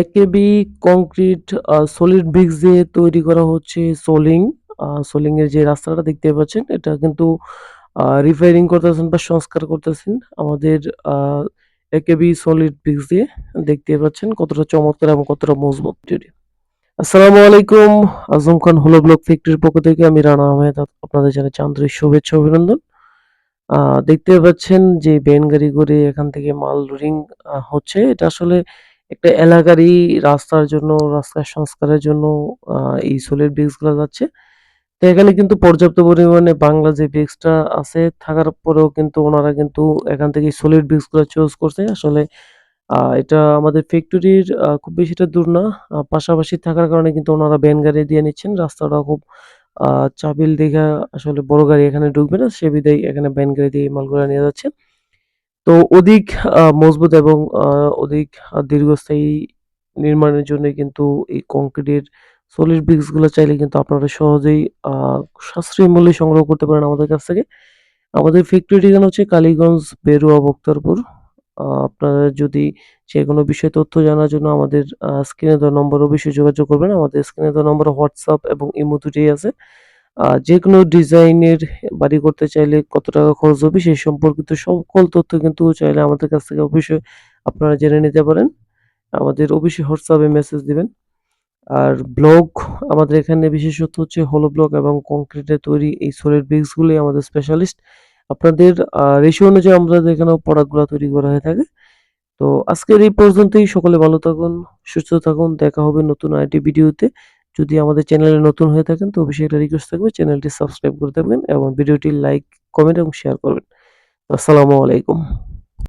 একেবি concrete solid bricks দিয়ে তৈরি করা হচ্ছে সোলিং। সোলিং এর যে রাস্তাটা দেখতে পাচ্ছেন, এটা কিন্তু রিপেয়ারিং করতেছেন বা সংস্কার করতেছেন আমাদের একেবি সলিড ব্রিক্স দিয়ে। দেখতে পাচ্ছেন কতটা চমৎকার এবং কতটা মজবুত। আসসালামু আলাইকুম। আজম খান, হলো ব্লক ফ্যাক্টরির পক্ষ থেকে আমি রানা আহমেদ, আপনাদের জানাচ্ছি আন্তরিক শুভেচ্ছা, অভিনন্দন। দেখতে পাচ্ছেন যে ভ্যান গাড়ি করে এখান থেকে মাল লোডিং হচ্ছে। এটা আসলে একটা এলাকারই রাস্তার জন্য, রাস্তার সংস্কারের জন্য এই সলিড ব্রিক্সগুলা যাচ্ছে। তো এখানে কিন্তু পর্যাপ্ত পরিমাণে বাংলা যে ব্রিক্সটা আছে থাকার পরেও কিন্তু ওনারা কিন্তু এখান থেকে সলিড ব্রিক্সগুলা চুজ করছে। আসলে এটা আমাদের ফ্যাক্টরির খুব বেশিটা দূর না। পাশাপাশি থাকার কারণে কিন্তু ওনারা ভ্যান গাড়ি দিয়ে নিচ্ছেন। রাস্তাটা খুব আ চাপিল দেইখা আসলে বড় গাড়ি এখানে ঢুকবে না। সে বিধায় এখানে ভ্যান গাড়ি দিয়ে মালগুলা নিয়ে যাচ্ছে। তো অধিক মজবুত এবং অধিক দীর্ঘস্থায়ী নির্মাণের জন্য কিন্তু এই কংক্রিটের সলিড ব্রিক্সগুলা চাইলে কিন্তু আপনারা সহজেই সাশ্রয়ী মূল্যে সংগ্রহ করতে পারেন আমাদের কাছ থেকে। আমাদের ফ্যাক্টরি ঠিকানা হচ্ছে কালীগঞ্জ, বেরুয়া, বক্তারপুর। আপনারা যদি যে কোনো বিষয়ে তথ্য জানার জন্য আমাদের স্ক্রিনে দেওয়া নম্বরে অবশ্যই যোগাযোগ করবেন। আমাদের স্ক্রিনে দেওয়া নম্বর হোয়াটসঅ্যাপ এবং ইমো দুটোই আছে। আ যেকোনো ডিজাইনের বাড়ি করতে চাইলে কত টাকা খরচ হবে সেই সম্পর্কিত সকল তথ্য কিন্তু চাইলে আমাদের কাছ থেকে অবশ্যই আপনারা জেনে নিতে পারেন। আমাদের অবশ্যই হোয়াটসঅ্যাপে মেসেজ দিবেন। আর ব্লক আমাদের এখানে বিশেষত হচ্ছে হলো ব্লক এবং কংক্রিটের তৈরি এই সলিড ব্রিক্সগুলোই আমাদের স্পেশালিস্ট। আপনাদের রেশিও অনুযায়ী আমাদের এখানেও প্রোডাক্টগুলা তৈরি করা হয়ে থাকে। তো আজকের এই পর্যন্তই। সকলে ভালো থাকুন, সুস্থ থাকুন। দেখা হবে নতুন আইটি ভিডিওতে। যদি আমাদের চ্যানেলে নতুন হয়ে থাকেন তো অবশ্যই একটা রিকোয়েস্ট থাকবে চ্যানেলটি সাবস্ক্রাইব করে দেবেন এবং ভিডিওটি লাইক, কমেন্ট এবং শেয়ার করবেন। আসসালামু আলাইকুম।